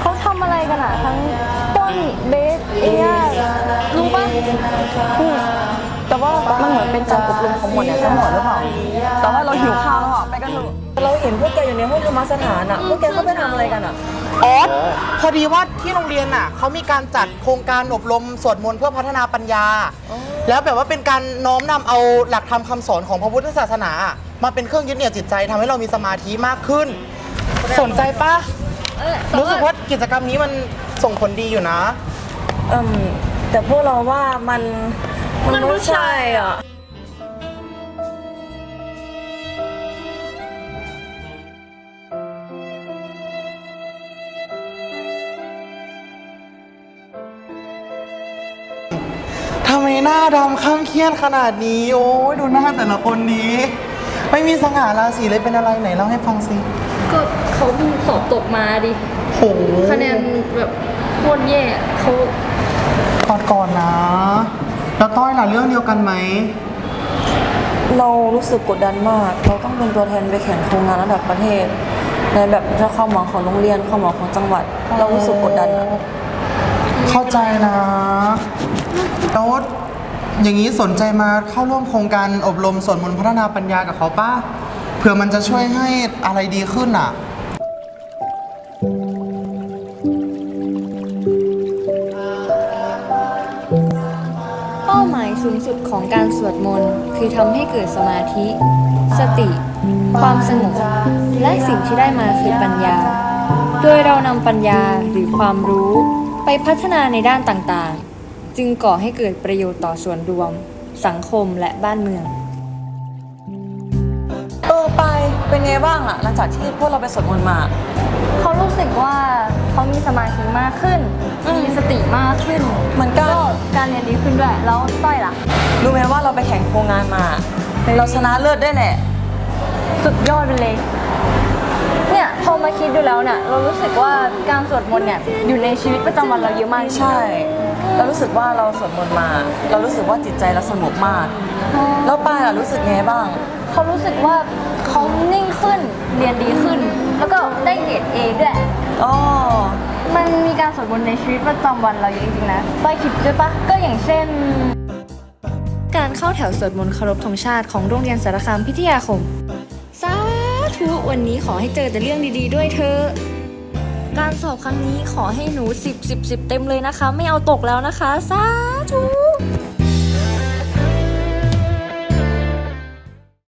เขาทำอะไรกันอะทั้งต้นเบสเอียรู้ปะอืมแต่ว่ามันเหมือนเป็นการอบรมของหมวดเนี่ยทั้งหมดรือเปล่าแต่ว่าเราหิวข้าว กันเถอะเราเห็นพวกแกอยู่ในห้องธรรมสถานอะพวกแกเข้าไปทำอะไรกันอะอ๋อพอดีว่าที่โรงเรียนน่ะเขามีการจัดโครงการอบรมสวดมนต์เพื่อพัฒนาปัญญา แล้วแบบว่าเป็นการน้อมนำเอาหลักธรรมคำสอนของพระพุทธศาสนา มาเป็นเครื่องยึดเหนี่ยวจิตใจทำให้เรามีสมาธิมากขึ้น สนใจปะเออรู้สึกว่ากิจกรรมนี้มันส่งผลดีอยู่นะ เอืมแต่พวกเราว่ามันมันไม่ใช่อะ ทำไมหน้าดำข้ามเครียดขนาดนี้ โอ้ยดูหน้าแต่ละคนนี้ ไม่มีสง่าราศีเลยเป็นอะไรไหนเล่าให้ฟังสิก็เขาเพิ่งสอบตกมาดิ โหคะแนนแบบโคตรแย่เขากอดก่อนนะ แล้วต้อยล่ะเรื่องเดียวกันไหม เรารู้สึกกดดันมาก เราต้องเป็นตัวแทนไปแข่งโครงงานระดับประเทศ ในแบบเจ้าความหวังของโรงเรียนความหวังของจังหวัด เรารู้สึกกดดันอะเข้าใจนะ แล้วอย่างนี้สนใจมาเข้าร่วมโครงการอบรมสวดมนต์พัฒนาปัญญากับเขาป้าเผื่อมันจะช่วยให้อะไรดีขึ้นอะ เป้าหมายสูงสุดของการสวดมนต์คือทำให้เกิดสมาธิ สติ ความสงบและสิ่งที่ได้มาคือปัญญา โดยเรานำปัญญาหรือความรู้ไปพัฒนาในด้านต่างๆ จึงก่อให้เกิดประโยชน์ต่อส่วนรวม สังคมและบ้านเมือง เออไปายเป็นไงบ้างอะหลังจากที่พวกเราไปสวดมนต์มา เขารู้สึกว่าเขามีสมาธิมากขึ้นมีสติมากขึ้นเหมือนกันก็การเรียนดีขึ้นด้วย แล้วต้อยล่ะ รู้ไหมว่าเราไปแข่งโครงงานมา เราชนะเลิศได้แหละ สุดยอดไปเลย เนี่ยพอมาคิดดูแล้วเนี่ยเรารู้สึกว่าการสวดมนต์เนี่ยอยู่ในชีวิตประจำวันเราเยอะมากจริงๆใช่ เรารู้สึกว่าเราสวดมนต์มา เรารู้สึกว่าจิตใจเราสงบมาก แล้วปายล่ะรู้สึกไงบ้าง เขารู้สึกว่าเขานิ่งขึ้นเรียนดีขึ้น แล้วก็ได้เกรดเอด้วย อ๋อ มันมีการสวดมนต์ในชีวิตประจำวันเราเยอะจริงๆนะต้อยคิดด้วยปะก็อย่างเช่น การเข้าแถวสวดมนต์เคารพธงชาติของโรงเรียนสารคามพิทยาคม สาธุวันนี้ขอให้เจอแต่เรื่องดีๆด้วยเธอ การสอบครั้งนี้ขอให้หนู 10 10 10 เต็มเลยนะคะ ไม่เอาตกแล้วนะคะ สาธุ